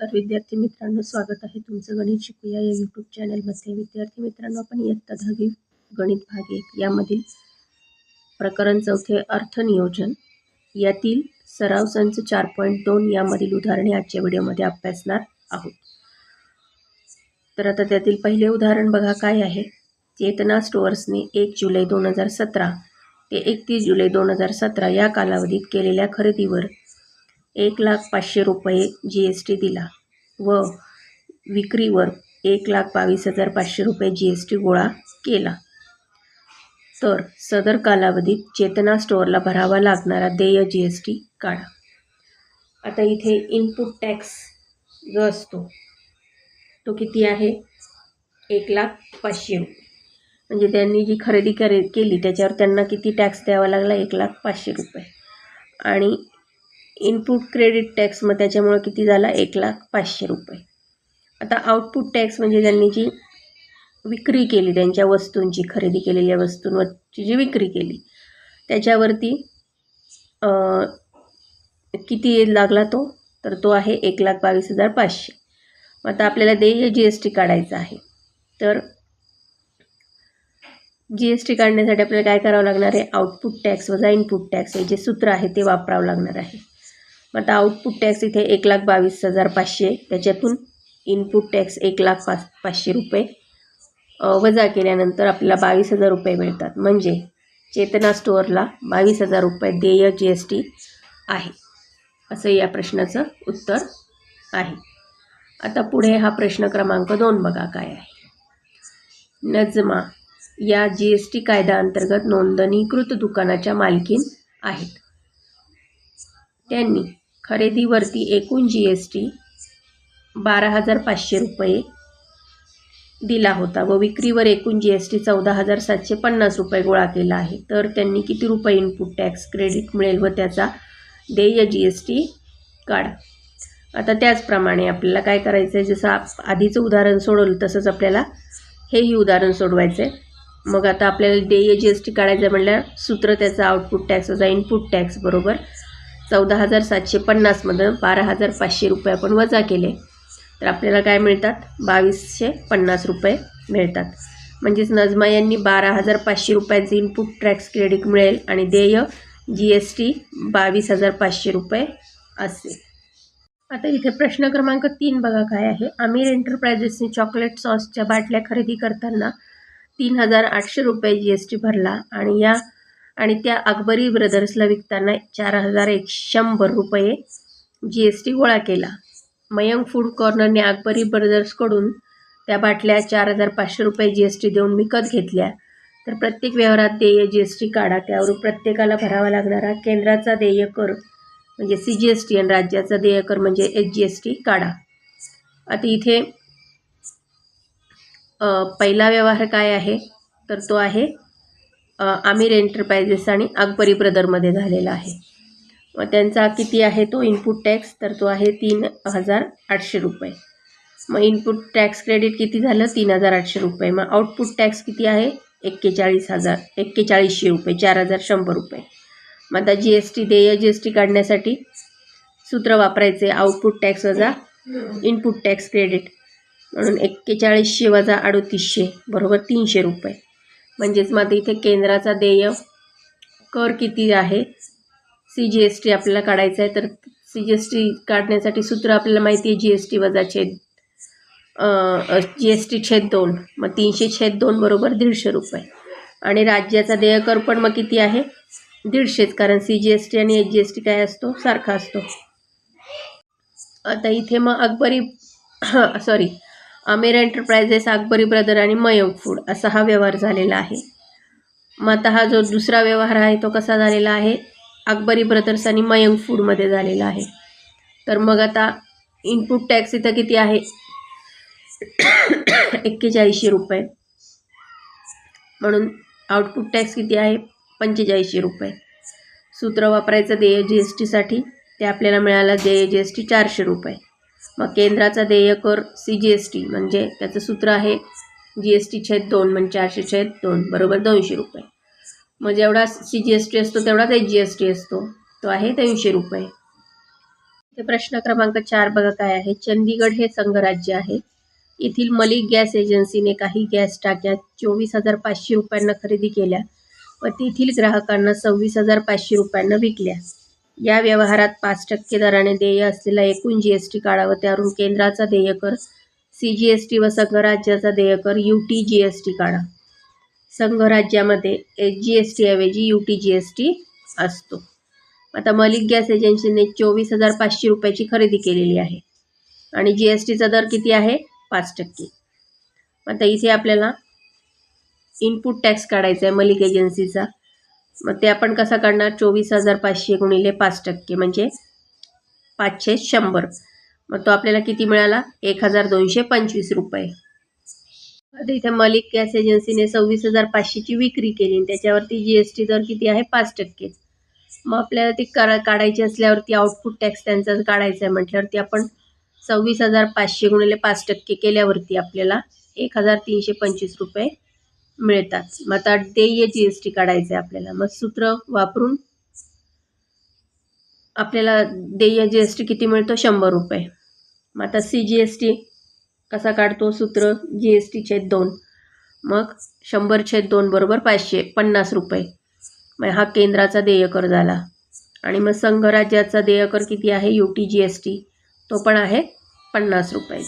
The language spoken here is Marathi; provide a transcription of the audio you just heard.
तर विद्यार्थी मित्रांनो स्वागत आहे तुमचं गणित शिकूया या यूट्यूब चॅनलमध्ये विद्यार्थी मित्रांनो आपण इयत्ता दहावी गणित भाग एक यामधील प्रकरण चौथे अर्थनियोजन. यातील सराव संच चार पॉईंट दोन यामधील उदाहरणे आजच्या व्हिडिओमध्ये अभ्यासणार आहोत. तर आता त्यातील पहिले उदाहरण बघा काय आहे. चेतना स्टोअर्सने एक जुलै दोन हजार सतरा ते एकतीस जुलै दोन हजार सतरा या कालावधीत केलेल्या खरेदीवर एक लाख पाचशे रुपये जी एस टी दिला व विक्रीवर एक लाख बावीस हजार पाचशे रुपये जी एस टी गोळा केला. तर सदर कालावधीत चेतना स्टोअरला भरावा लागणारा देय जी एस टी काढा. आता इथे इनपुट टॅक्स जो असतो तो किती आहे? एक लाख पाचशे रुपये. म्हणजे त्यांनी जी खरेदी करे केली त्याच्यावर त्यांना किती टॅक्स द्यावा लागला? एक लाख पाचशे रुपये. आणि इनपुट क्रेडिट टॅक्स मग त्याच्यामुळं किती झाला? एक लाख पाचशे रुपये. आता आउटपुट टॅक्स म्हणजे त्यांनी जी विक्री केली त्यांच्या वस्तूंची खरेदी केलेल्या वस्तूंवरची जी विक्री केली त्याच्यावरती किती लागला तो? तर तो आहे एक लाख बावीस हजार पाचशे. मग आता आपल्याला देय जी एस टी काढायचं आहे. तर जी एस टी काढण्यासाठी आपल्याला काय करावं लागणार आहे? आउटपुट टॅक्स वजा इनपुट टॅक्स हे जे सूत्र आहे ते वापरावं लागणार आहे. मग आता आउटपुट टॅक्स इथे एक लाख बावीस हजार पाचशे त्याच्यातून इनपुट टॅक्स एक लाख पाच पाचशे रुपये. वजा केल्यानंतर आपल्याला बावीस हजार रुपये मिळतात. म्हणजे चेतना स्टोअरला बावीस हजार रुपये देय जी एस टी आहे. असं या प्रश्नाचं उत्तर आहे. आता पुढे हा प्रश्न क्रमांक दोन बघा काय आहे. नजमा या जी एस टी कायद्याअंतर्गत नोंदणीकृत दुकानाच्या मालकीन आहेत. त्यांनी खरेदीवरती एकूण जी एस टी बारा हजार पाचशे रुपये दिला होता व विक्रीवर एकूण जी एस टी चौदा हजार सातशे पन्नास रुपये गोळा केला आहे. तर त्यांनी किती रुपये इनपुट टॅक्स क्रेडिट मिळेल व त्याचा देय जी एस टी काढा. आता त्याचप्रमाणे आपल्याला काय करायचं आहे जसं आप आधीचं उदाहरण सोडवलं तसंच आपल्याला हेही उदाहरण सोडवायचं आहे मग आता आपल्याला देय जी एस टी काढायचं म्हणल्यावर सूत्र त्याचा आउटपुट टॅक्स वजा इनपुट टॅक्स बरोबर चौदा हजार सातशे पन्नासमधून बारा हजार पाचशे रुपये आपण वजा केले. तर आपल्याला काय मिळतात? बावीसशे पन्नास रुपये मिळतात. म्हणजेच नजमा यांनी बारा हजार पाचशे रुपयांचे इनपुट टॅक्स क्रेडिट मिळेल आणि देय जी एस टी बावीस हजार पाचशे रुपये असेल. आता इथे प्रश्न क्रमांक तीन बघा काय आहे. आमिर एंटरप्राइजेसने चॉकलेट सॉसच्या बाटल्या खरेदी करताना तीन हजार आठशे रुपये जी एस टी भरला आणि या आणि त्या अकबरी ब्रदर्सला विकताना चार हजार एक शंभर रुपये जी एस टी गोळा केला. मयंक फूड कॉर्नरने अकबरी ब्रदर्सकडून त्या बाटल्या चार हजार पाचशे रुपये जी एस टी देऊन विकत घेतल्या. तर प्रत्येक व्यवहारात देय जी एस टी काढा. त्यावरून प्रत्येकाला भरावा लागणारा केंद्राचा देय कर म्हणजे सी जी एस टी आणि राज्याचा देय कर म्हणजे एच जी एस टी काढा. आता इथे पहिला व्यवहार काय आहे? तर तो आहे आमिर एंटरप्रायजेस आणि अकबरी ब्रदरमध्ये झालेला आहे. मग त्यांचा किती आहे तो इनपुट टॅक्स तर तो आहे तीन हजार आठशे रुपये. मग इनपुट टॅक्स क्रेडिट किती झालं? तीन हजार आठशे रुपये. मग आउटपुट टॅक्स किती आहे? एक्केचाळीस हजार एक्केचाळीसशे रुपये चार हजार शंभर रुपये. मग आता जी एस टी देय जी एस टी काढण्यासाठी सूत्र वापरायचे आउटपुट टॅक्स वजा इनपुट टॅक्स क्रेडिट म्हणून एक्केचाळीसशे वजा अडोतीसशे बरोबर तीनशे रुपये. म्हणजेच मग इथे केंद्राचा देय कर किती आहे? सी जी एस टी आपल्याला काढायचं आहे. तर सी जी एस टी काढण्यासाठी सूत्र आपल्याला माहिती आहे जी एस टी वजा छेद जी एस टी छेद दोन. मग तीनशे छेद दोन बरोबर दीडशे रुपये. आणि राज्याचा देयकर पण मग किती आहे? दीडशेच. कारण सी जी एस टी आणि एच जी एस टी काय असतो? सारखा असतो. आता इथे मग Akbari sorry Amer enterprises Akbari brother आणि मयंक फूड असा हा व्यवहार झालेला आहे. मग आता हा जो दुसरा व्यवहार आहे तो कसा झालेला आहे? अकबरी ब्रदर्स आणि मयंक फूडमध्ये झालेला आहे. तर मग आता इनपुट टॅक्स इथं किती आहे? एक्केचाळीसशे रुपये. म्हणून आउटपुट टॅक्स किती आहे? पंचेचाळीसशे रुपये. सूत्र वापरायचं देय जी एस टीसाठी ते आपल्याला मिळालं देय जी एस टी चारशे रुपये. मग केंद्राचा देयकर सी जी एस टी म्हणजे त्याचं सूत्र आहे जी एस टी छेद दोन म्हणजे चारशे छेद दोन बरोबर दोनशे रुपये. मग जेवढा सी जी एस टी असतो तेवढाच एच जी एस टी असतो. तो आहे दोनशे रुपये. ते प्रश्न क्रमांक चार बघा काय आहे. चंदीगड हे संघराज्य आहे. येथील मलिक गॅस एजन्सीने काही गॅस टाक्या चोवीस हजार पाचशे रुपयांना खरेदी केल्या व तेथील ग्राहकांना सव्वीस हजार पाचशे रुपयांना विकल्या. या व्यवहारात पाच टक्के दराने देय असलेला एकूण जी एस टी काढा व त्यावरून केंद्राचा देयकर सी जी एस टी व संघराज्याचा देयकर U T G S T काढा. संघराज्यामध्ये एच जी एस टी ऐवजी U T G S T असतो. आता मलिक गॅस एजन्सीने चोवीस हजार पाचशे रुपयाची खरेदी केलेली आहे आणि जी एस टीचा दर किती आहे? पाच टक्के. आता इथे आपल्याला इनपुट टॅक्स काढायचा आहे मलिक एजन्सीचा. मग ते आपण कसा काढणार चोवीस हजार पाचशे गुणिले पाच टक्के म्हणजे पाचशे शंभर. मग तो आपल्याला किती मिळाला? एक हजार दोनशे पंचवीस रुपये. आता इथे मलिक गॅस एजन्सीने सव्वीस हजार पाचशेची विक्री केली आणि त्याच्यावरती जी एस टी दर किती आहे? पाच टक्के. मग आपल्याला ती करा काढायची असल्यावरती आउटपुट टॅक्स त्यांचा काढायचा आहे म्हटल्यावरती आपण सव्वीस हजार पाचशे गुणिले पाच टक्के केल्यावरती आपल्याला एक हजार तीनशे पंचवीस रुपये मिळतात. मग आता देय जी एस टी काढायचं आहे आपल्याला. मग सूत्र वापरून आपल्याला देय जी एस टी किती मिळतो? शंभर रुपये. मग आता सी जी एस टी कसा काढतो? सूत्र जी एस टी छेद दोन. मग शंभर छेद दोन बरोबर पाचशे पन्नास रुपये. मग हा केंद्राचा देयकर झाला. आणि मग संघराज्याचा देयकर किती आहे? U T G S T तो पण आहे पन्नास रुपये.